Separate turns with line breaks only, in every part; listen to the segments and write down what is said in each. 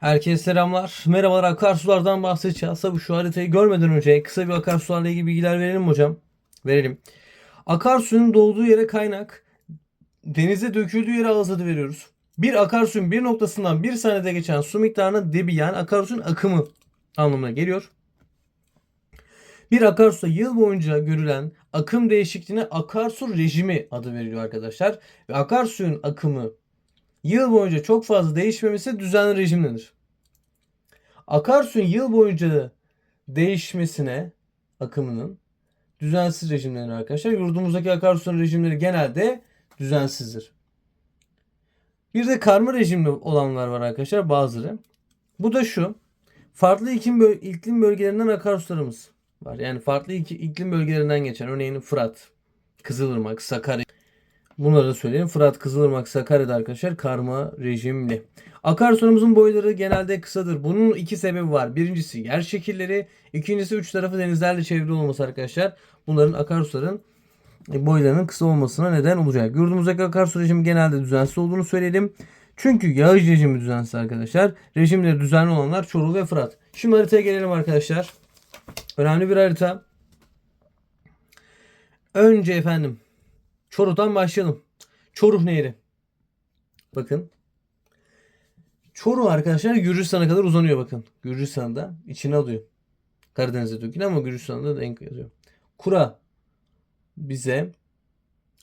Herkese selamlar. Merhabalar akarsulardan bahsedeceğiz. Tabii şu haritayı görmeden önce kısa bir akarsularla ilgili bilgiler verelim hocam. Verelim. Akarsuyun doğduğu yere kaynak, denize döküldüğü yere ağız adı veriyoruz. Bir akarsuyun bir noktasından bir saniyede geçen su miktarına debi yani akarsuyun akımı anlamına geliyor. Bir akarsuda yıl boyunca görülen akım değişikliğine akarsu rejimi adı veriliyor arkadaşlar. Ve akarsuyun akımı yıl boyunca çok fazla değişmemesi düzenli rejim denir. Akarsuyun yıl boyunca değişmesine akımının düzensiz rejim arkadaşlar. Yurdumuzdaki akarsuyun rejimleri genelde düzensizdir. Bir de karma rejimli olanlar var arkadaşlar bazıları. Bu da şu. Farklı iklim, böl- iklim bölgelerinden akarsularımız var. Yani farklı iklim bölgelerinden geçen. Örneğin Fırat, Kızılırmak, Sakarya. Bunları da söyleyeyim. Fırat, Kızılırmak, Sakarya'da arkadaşlar karma rejimli. Akarsularımızın boyları genelde kısadır. Bunun iki sebebi var. Birincisi yer şekilleri. ikincisi üç tarafı denizlerle çevrili olması arkadaşlar. Bunların akarsuların boylarının kısa olmasına neden olacak. Yurdumuzdaki akarsu rejimi genelde düzensiz olduğunu söyleyelim. Çünkü yağış rejimi düzensiz arkadaşlar. Rejimleri düzenli olanlar Çoruh ve Fırat. Şimdi haritaya gelelim arkadaşlar. Önemli bir harita. Önce efendim Çoruh'tan başlayalım. Çoruh Nehri. Bakın. Çoruh arkadaşlar Gürcistan'a kadar uzanıyor bakın. Gürcistan'da içine alıyor. Karadeniz'e dökülüyor ama Gürcistan'da da en. Kura bize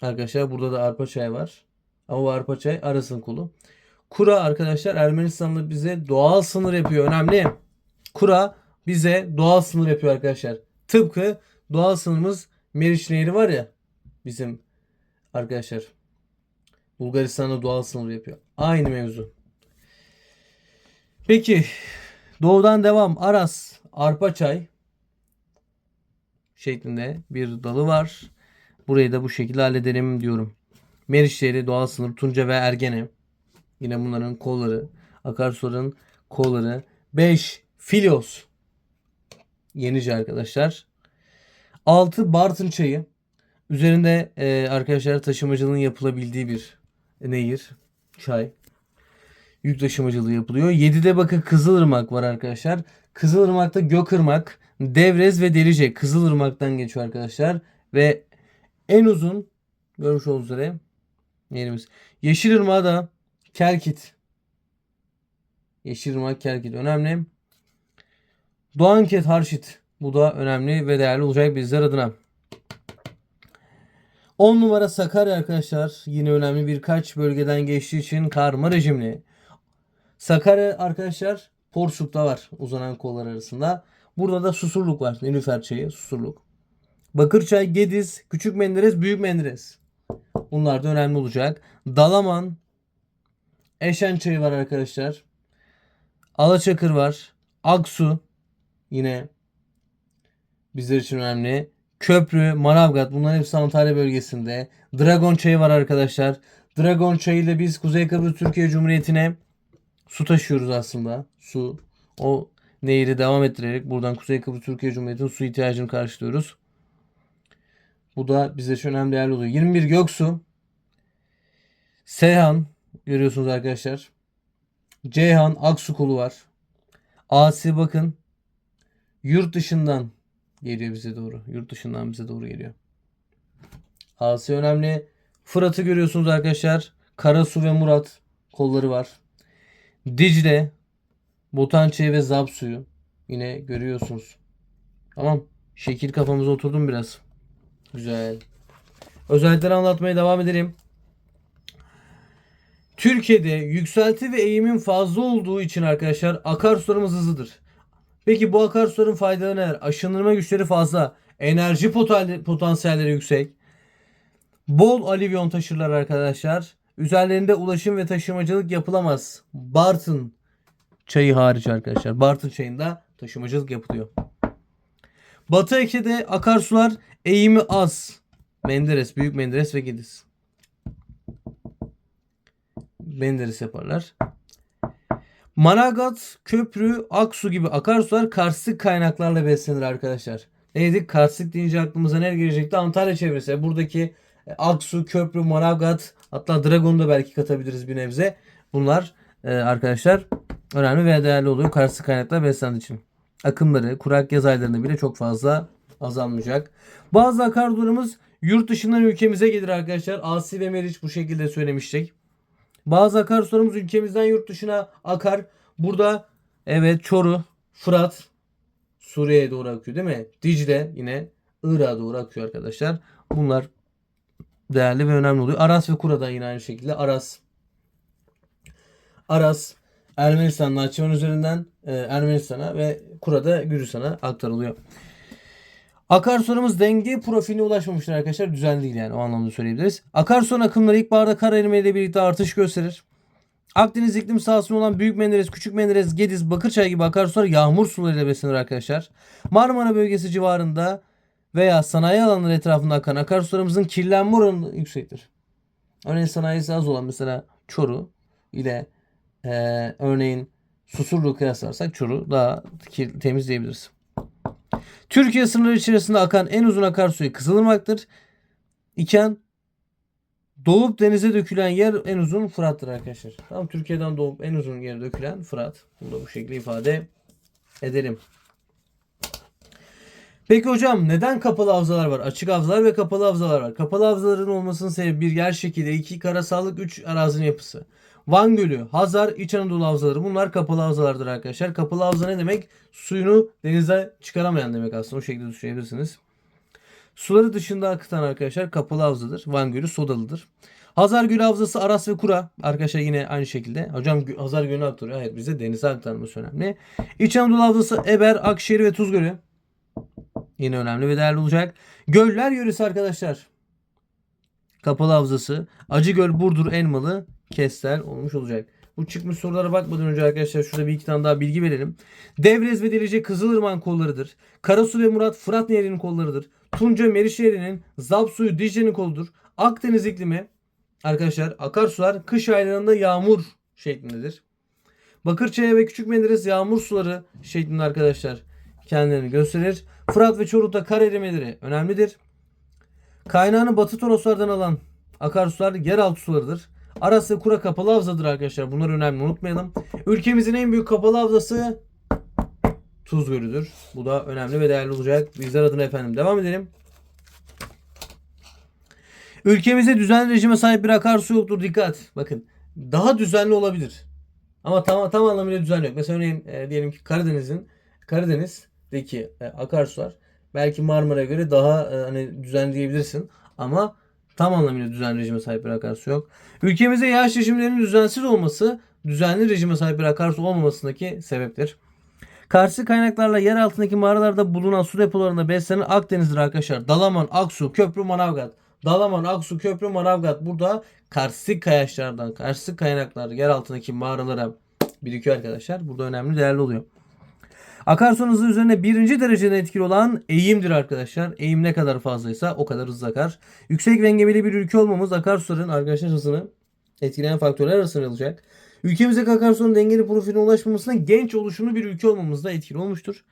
arkadaşlar burada da arpa çay var. Ama bu arpa çay arasın kulu. Kura arkadaşlar Ermenistan'la bize doğal sınır yapıyor. Önemli. Kura bize doğal sınır yapıyor arkadaşlar. Tıpkı doğal sınırımız Meriç Nehri var ya bizim arkadaşlar. Bulgaristan'da doğal sınır yapıyor. Aynı mevzu. Peki doğudan devam Aras Arpaçay şeklinde bir dalı var. Burayı da bu şekilde halledelim diyorum. Meriç Nehri doğal sınır Tunca ve Ergene. Yine bunların kolları. Akarsuların kolları. 5 Filos. Yenice arkadaşlar. 6 Bartın çayı. Üzerinde e, arkadaşlar taşımacılığın yapılabildiği bir nehir. Çay. Yük taşımacılığı yapılıyor. 7'de bakın Kızılırmak var arkadaşlar. Kızılırmak'ta Gökırmak, Devrez ve Delice Kızılırmak'tan geçiyor arkadaşlar. Ve en uzun görmüş olduğunuz üzere yerimiz. Yeşilırmak da Kerkit. Yeşilırmak Kerkit önemli. Doğanket Harşit. Bu da önemli ve değerli olacak bizler adına. 10 numara Sakarya arkadaşlar. Yine önemli birkaç bölgeden geçtiği için karma rejimli. Sakarya arkadaşlar Porsuk'ta var uzanan kollar arasında. Burada da Susurluk var. Nilüfer çayı Susurluk. Bakırçay, Gediz, Küçük Menderes, Büyük Menderes. Bunlar da önemli olacak. Dalaman, Eşen çayı var arkadaşlar. Alaçakır var. Aksu yine bizler için önemli. Köprü, Manavgat bunların hepsi Antalya bölgesinde. Dragon çayı var arkadaşlar. Dragon çayı ile biz Kuzey Kıbrıs Türkiye Cumhuriyeti'ne su taşıyoruz aslında. Su. O nehri devam ettirerek buradan Kuzey Kıbrıs Türkiye Cumhuriyeti'nin su ihtiyacını karşılıyoruz. Bu da bize için önemli değerli oluyor. 21 Göksu. Seyhan görüyorsunuz arkadaşlar. Ceyhan Aksu kolu var. Asi bakın. Yurt dışından geliyor bize doğru. Yurt dışından bize doğru geliyor. Asi önemli. Fırat'ı görüyorsunuz arkadaşlar. Karasu ve Murat kolları var. Dicle, Botançe ve Zapsu'yu yine görüyorsunuz. Tamam. Şekil kafamıza oturdum biraz. Güzel. Özellikleri anlatmaya devam edelim. Türkiye'de yükselti ve eğimin fazla olduğu için arkadaşlar akarsularımız hızlıdır. Peki bu akarsuların faydaları neler? Aşınırma güçleri fazla. Enerji potansiyelleri yüksek. Bol alüvyon taşırlar arkadaşlar. Üzerlerinde ulaşım ve taşımacılık yapılamaz. Bartın çayı hariç arkadaşlar. Bartın çayında taşımacılık yapılıyor. Batı Eke'de akarsular eğimi az. Menderes, Büyük Menderes ve Gediz. Menderes yaparlar. Manavgat, Köprü, Aksu gibi akarsular karstik kaynaklarla beslenir arkadaşlar. Ne dedik? Karstik deyince aklımıza ne gelecekti? Antalya çevresi. Buradaki e, Aksu, Köprü, Manavgat hatta Dragon'u da belki katabiliriz bir nebze. Bunlar e, arkadaşlar önemli ve değerli oluyor karşı kaynaklar beslendiği için. Akımları kurak yaz aylarında bile çok fazla azalmayacak. Bazı akarsularımız yurt dışından ülkemize gelir arkadaşlar. Asi ve Meriç bu şekilde söylemiştik. Bazı akarsularımız ülkemizden yurt dışına akar. Burada evet Çoruh, Fırat, Suriye'ye doğru akıyor değil mi? Dicle yine Irak'a doğru akıyor arkadaşlar. Bunlar değerli ve önemli oluyor. Aras ve Kura da yine aynı şekilde. Aras. Aras Ermenistan Nahçıvan üzerinden e, Ermenistan'a ve Kura'da Gürcistan'a aktarılıyor. Akarsularımız denge profiline ulaşmamıştır arkadaşlar. Düzenli değil yani o anlamda söyleyebiliriz. Akarsuların akımları ilkbaharda kar erimeyle birlikte artış gösterir. Akdeniz iklim sahasında olan Büyük Menderes, Küçük Menderes, Gediz, Bakırçay gibi akarsular yağmur sularıyla beslenir arkadaşlar. Marmara bölgesi civarında veya sanayi alanları etrafında akan akarsularımızın kirlenme oranı yüksektir. Örneğin sanayisi az olan mesela Çoruh ile e, örneğin Susurluğu kıyaslarsak Çoruh daha kir- temiz diyebiliriz. Türkiye sınırları içerisinde akan en uzun akarsuyu Kızılırmak'tır. İken doğup denize dökülen yer en uzun Fırat'tır arkadaşlar. Tamam Türkiye'den doğup en uzun yere dökülen Fırat. Bunu da bu şekilde ifade edelim. Peki hocam neden kapalı havzalar var? Açık havzalar ve kapalı havzalar var. Kapalı havzaların olmasının sebebi bir yer şekli, iki karasallık, üç arazinin yapısı. Van Gölü, Hazar, İç Anadolu havzaları bunlar kapalı havzalardır arkadaşlar. Kapalı havza ne demek? Suyunu denize çıkaramayan demek aslında. O şekilde düşünebilirsiniz. Suları dışında akıtan arkadaşlar kapalı havzadır. Van Gölü sodalıdır. Hazar Gölü havzası Aras ve Kura. Arkadaşlar yine aynı şekilde. Hocam Hazar Gölü'nü aktarıyor. Hayır bize denize aktarması önemli. İç Anadolu havzası Eber, Akşehir ve Tuz Gölü. Yine önemli ve değerli olacak. Göller yöresi arkadaşlar. Kapalı havzası. Acıgöl, Burdur, Elmalı, Kestel olmuş olacak. Bu çıkmış sorulara bakmadan önce arkadaşlar şurada bir iki tane daha bilgi verelim. Devrez ve Delice Kızılırmak'ın kollarıdır. Karasu ve Murat Fırat Nehri'nin kollarıdır. Tunca Meriç Nehri'nin Zap suyu Dicle'nin koludur. Akdeniz iklimi arkadaşlar akarsular kış aylarında yağmur şeklindedir. Bakırçaya ve Küçük Menderes yağmur suları şeklinde arkadaşlar kendilerini gösterir. Fırat ve Çoruk'ta kar erimeleri önemlidir. Kaynağını batı toroslardan alan akarsular yeraltı sularıdır. Aras ve Kura kapalı havzadır arkadaşlar. Bunlar önemli unutmayalım. Ülkemizin en büyük kapalı havzası Tuz. Bu da önemli ve değerli olacak. Bizler adına efendim. Devam edelim. Ülkemizde düzenli rejime sahip bir akarsu yoktur. Dikkat. Bakın. Daha düzenli olabilir. Ama tam, tam anlamıyla düzenli yok. Mesela örneğin e, diyelim ki Karadeniz'in Karadeniz'deki e, akarsular belki Marmara'ya göre daha e, hani düzenli diyebilirsin. Ama tam anlamıyla düzenli rejime sahip bir akarsu yok. Ülkemizde yağış rejimlerinin düzensiz olması düzenli rejime sahip bir akarsu olmamasındaki sebeptir. Karşı kaynaklarla yer altındaki mağaralarda bulunan su depolarında beslenen Akdeniz'dir arkadaşlar. Dalaman, Aksu, Köprü, Manavgat. Dalaman, Aksu, Köprü, Manavgat. Burada karstik kayaçlardan, karstik kaynaklar yer altındaki mağaralara birikiyor arkadaşlar. Burada önemli değerli oluyor. Akarsu hızı üzerine birinci derecede etkili olan eğimdir arkadaşlar. Eğim ne kadar fazlaysa o kadar hızlı akar. Yüksek ve engebeli bir ülke olmamız akarsuların arkadaşlar hızını etkileyen faktörler arasında olacak. Ülkemizdeki akarsuların dengeli profiline ulaşmamasına genç oluşumlu bir ülke olmamızda etkili olmuştur.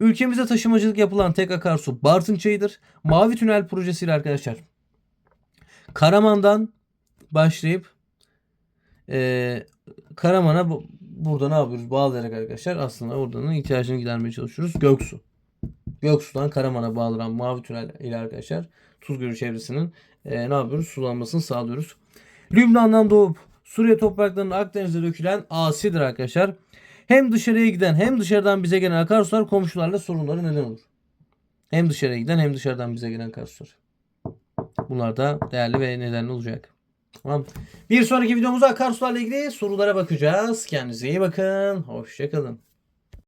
Ülkemizde taşımacılık yapılan tek akarsu Bartın Çayı'dır. Mavi Tünel projesiyle arkadaşlar. Karaman'dan başlayıp eee Karaman'a burada ne yapıyoruz? Bağlayarak arkadaşlar aslında oradanın ihtiyacını gidermeye çalışıyoruz. Göksu. Göksu'dan Karaman'a bağlanan Mavi Tünel ile arkadaşlar Tuzgölü çevresinin eee, ne yapıyoruz? Sulanmasını sağlıyoruz. Lübnan'dan doğup Suriye topraklarının Akdeniz'e dökülen asidir arkadaşlar. Hem dışarıya giden hem dışarıdan bize gelen akarsular komşularla sorunları neden olur. Hem dışarıya giden hem dışarıdan bize gelen akarsular. Bunlar da değerli ve nedenli olacak. Tamam. Bir sonraki videomuzda akarsularla ilgili sorulara bakacağız. Kendinize iyi bakın. Hoşçakalın.